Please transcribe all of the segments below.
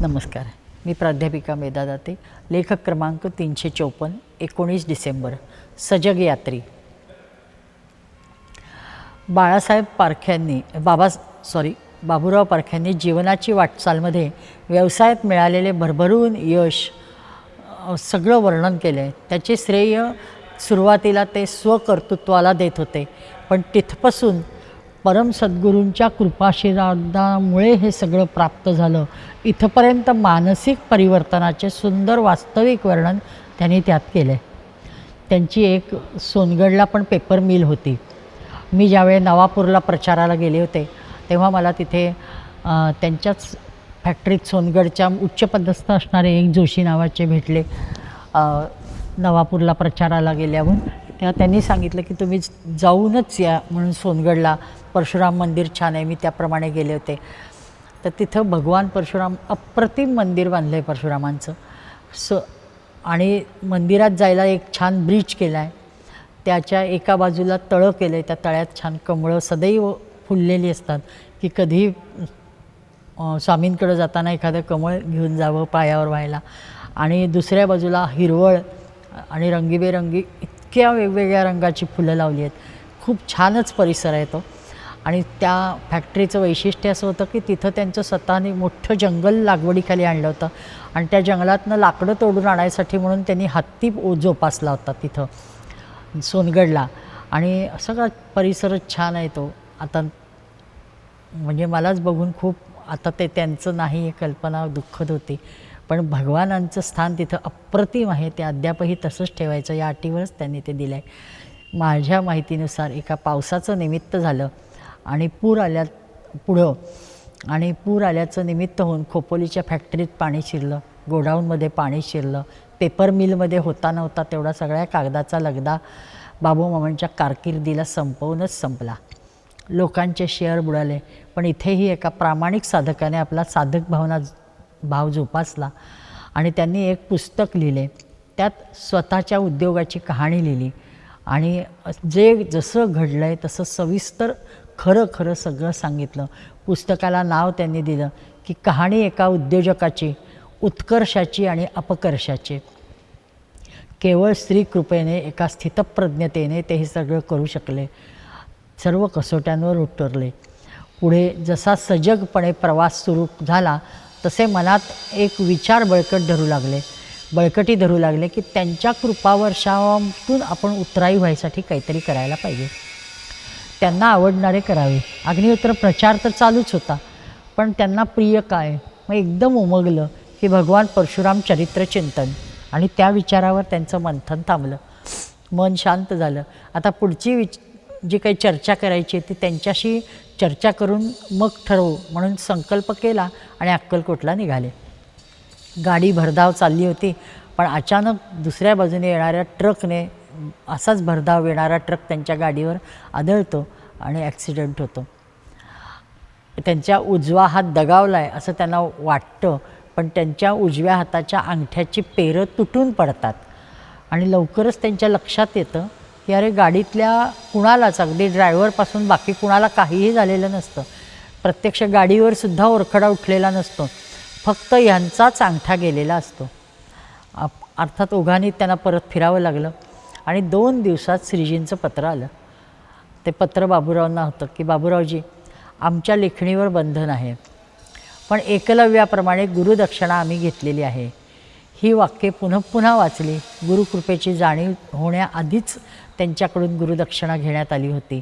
नमस्कार. मी प्राध्यापिका मेधा दाते. लेखक क्रमांक तीनशे चौपन्न एकोणीस डिसेंबर. सजग यात्री. बाळासाहेब पारख्यांनी बाबा सॉरी बाबूराव पारख्यांनी जीवनाची वाटचालमध्ये व्यवसायात मिळालेले भरभरून यश सगळं वर्णन केलं आहे त्याचे श्रेय सुरुवातीला ते स्वकर्तृत्वाला देत होते. पण तिथपासून परम सद्गुरूंच्या कृपाशीर्वादामुळे हे सगळं प्राप्त झालं. इथंपर्यंत मानसिक परिवर्तनाचे सुंदर वास्तविक वर्णन त्यांनी त्यात केलं आहे त्यांची एक सोनगडला पण पेपर मिल होती. मी ज्यावेळी नवापूरला प्रचाराला गेले होते तेव्हा मला तिथे त्यांच्याच फॅक्टरीत सोनगडच्या उच्चपदस्थ असणारे एक जोशी नावाचे भेटले नवापूरला प्रचाराला गेल्यावर. तेव्हा त्यांनी सांगितलं की तुम्ही जाऊनच या म्हणून सोनगडला. परशुराम मंदिर छान आहे मी त्याप्रमाणे गेले होते. तर तिथं भगवान परशुराम अप्रतिम मंदिर बांधलं आहे परशुरामांचं. स आणि मंदिरात जायला एक छान ब्रिज केला आहे त्याच्या एका बाजूला तळं केलं आहे त्या तळ्यात छान कमळं सदैव फुललेली असतात की कधी स्वामींकडं जाताना एखादं कमळ घेऊन जावं पायावर व्हायला. आणि दुसऱ्या बाजूला हिरवळ आणि रंगीबेरंगी इतक्या वेगवेगळ्या रंगाची फुलं लावली आहेत. खूप छानच परिसर आहे तो. आणि त्या फॅक्टरीचं वैशिष्ट्य असं होतं की तिथं त्यांचं स्वतःने मोठं जंगल लागवडीखाली आणलं होतं. आणि त्या जंगलातनं लाकडं तोडून आणायसाठी म्हणून त्यांनी हत्ती ओ- जोपासला होता तिथं सोनगडला. आणि सगळा परिसरच छान आहे तो. आता म्हणजे मलाच बघून खूप आता ते त्यांचं नाही कल्पना दुःखद होती. पण भगवानांचं स्थान तिथं अप्रतिम आहे ते अद्यापही तसंच ठेवायचं. या अटीवरच त्यांनी ते दिलं आहे माझ्या माहितीनुसार एका पावसाचं निमित्त झालं. आणि पूर आल्या पुढं. आणि पूर आल्याचं निमित्त होऊन खोपोलीच्या फॅक्टरीत पाणी शिरलं. गोडाऊनमध्ये पाणी शिरलं. पेपर मिलमध्ये होता नव्हता तेवढा सगळ्या कागदाचा लगदा बाबू मामांच्या कारकिर्दीला संपवूनच संपला. लोकांचे शेअर बुडाले. पण इथेही एका प्रामाणिक साधकाने आपला साधक भावना भाव जोपासला आणि त्यांनी एक पुस्तक लिहिले. त्यात स्वतःच्या उद्योगाची कहाणी लिहिली. आणि जे जसं घडलं आहे तसं सविस्तर खरं खरं सगळं सांगितलं. पुस्तकाला नाव त्यांनी दिलं की कहाणी एका उद्योजकाची उत्कर्षाची आणि अपकर्षाची. केवळ स्त्री कृपेने एका स्थितप्रज्ञतेने ते हे सगळं करू शकले. सर्व कसोट्यांवर उतरले. पुढे जसा सजगपणे प्रवास सुरू झाला तसे मनात एक विचार बळकट धरू लागले. बळकटी धरू लागले की त्यांच्या कृपावर्षातून आपण उतराई व्हायसाठी काहीतरी करायला पाहिजे. त्यांना आवडणारे करावे. अग्निहोत्र प्रचार तर चालूच होता पण त्यांना प्रिय काय? मग एकदम उमगलं की भगवान परशुराम चरित्र चिंतन. आणि त्या विचारावर त्यांचं मंथन थांबलं. मन शांत झालं. आता पुढची विच जी काही चर्चा करायची आहे ती त्यांच्याशी चर्चा करून मग ठरवू म्हणून संकल्प केला आणि अक्कलकोटला निघाले. गाडी भरधाव चालली होती. पण अचानक दुसऱ्या बाजूने येणाऱ्या ट्रकने असाच भरधाव येणारा ट्रक त्यांच्या गाडीवर आदळतो आणि ॲक्सिडेंट होतो. त्यांच्या उजवा हात दगावला आहे असं त्यांना वाटतं पण त्यांच्या उजव्या हाताच्या अंगठ्याची पेरं तुटून पडतात. आणि लवकरच त्यांच्या लक्षात येतं की अरे गाडीतल्या कुणालाच अगदी ड्रायव्हरपासून बाकी कुणाला काहीही झालेलं नसतं. प्रत्यक्ष गाडीवर सुद्धा ओरखडा उठलेला नसतो. फक्त ह्यांचाच अंगठा गेलेला असतो. अर्थात ओघाने त्यांना परत फिरावं लागलं आणि दोन दिवसात श्रीजींचं पत्र आलं. ते पत्र बाबूरावांना होतं की बाबूरावजी आमच्या लेखणीवर बंधन आहे पण एकलव्याप्रमाणे गुरुदक्षिणा आम्ही घेतलेली आहे. ही वाक्ये पुन्हा पुन्हा वाचली. गुरुकृपेची जाणीव होण्याआधीच त्यांच्याकडून गुरुदक्षिणा घेण्यात आली होती.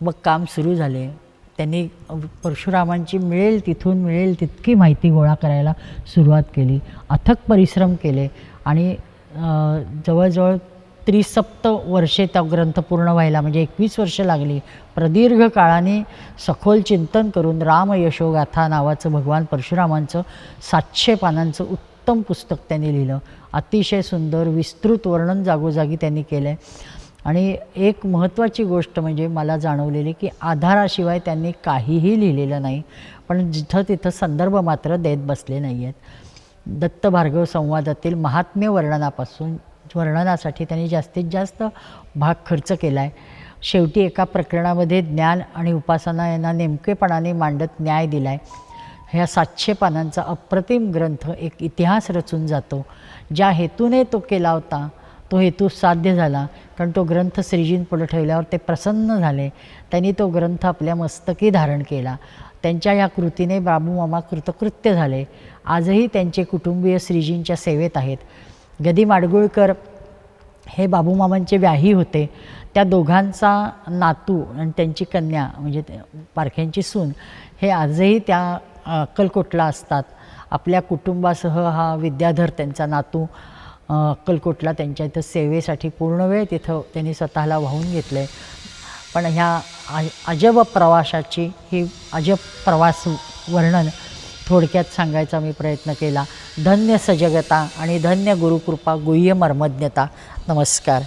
मग काम सुरू झाले. त्यांनी परशुरामांची मिळेल तिथून मिळेल तितकी माहिती गोळा करायला सुरुवात केली. अथक परिश्रम केले आणि जवळजवळ त्रिसप्त वर्षे त्या ग्रंथ पूर्ण व्हायला म्हणजे एकवीस वर्ष लागली. प्रदीर्घ काळाने सखोल चिंतन करून राम यशोगाथा नावाचं भगवान परशुरामांचं सातशे पानांचं उत्तम पुस्तक त्यांनी लिहिलं. अतिशय सुंदर विस्तृत वर्णन जागोजागी त्यांनी केलं आहे आणि एक महत्त्वाची गोष्ट म्हणजे मला जाणवलेली की आधाराशिवाय त्यांनी काहीही लिहिलेलं नाही पण जिथं तिथं संदर्भ मात्र देत बसले नाही आहेत दत्त भार्गव संवादातील महात्म्य वर्णनापासून वर्णनासाठी त्यांनी जास्तीत जास्त भाग खर्च केला आहे शेवटी एका प्रकरणामध्ये ज्ञान आणि उपासना यांना नेमकेपणाने मांडत न्याय दिला आहे ह्या सातशे पानांचा अप्रतिम ग्रंथ एक इतिहास रचून जातो. ज्या हेतूने तो केला होता तो हेतू साध्य झाला. कारण तो ग्रंथ पुढे ठेवल्यावर ते प्रसन्न झाले. त्यांनी तो ग्रंथ आपल्या मस्तकी धारण केला. त्यांच्या या कृतीने बाबू मामा कृतकृत्य झाले. आजही त्यांचे कुटुंबीय श्रीजींच्या सेवेत आहेत. गदी माडगुळकर हे बाबूमामांचे व्याही होते. त्या दोघांचा नातू आणि त्यांची कन्या म्हणजे पारख्यांची सून हे आजही त्या अक्कलकोटला असतात. आपल्या कुटुंबासह हा विद्याधर त्यांचा नातू अक्कलकोटला त्यांच्या इथं सेवेसाठी पूर्ण वेळ तिथं त्यांनी स्वतःला वाहून घेतलं आहे पण ह्या अजब प्रवासाची ही अजब प्रवास वर्णन थोडक्यात सांगायचा मी प्रयत्न केला. धन्य सजगता आणि धन्य गुरुकृपा गुह्य मर्मज्ञता. नमस्कार.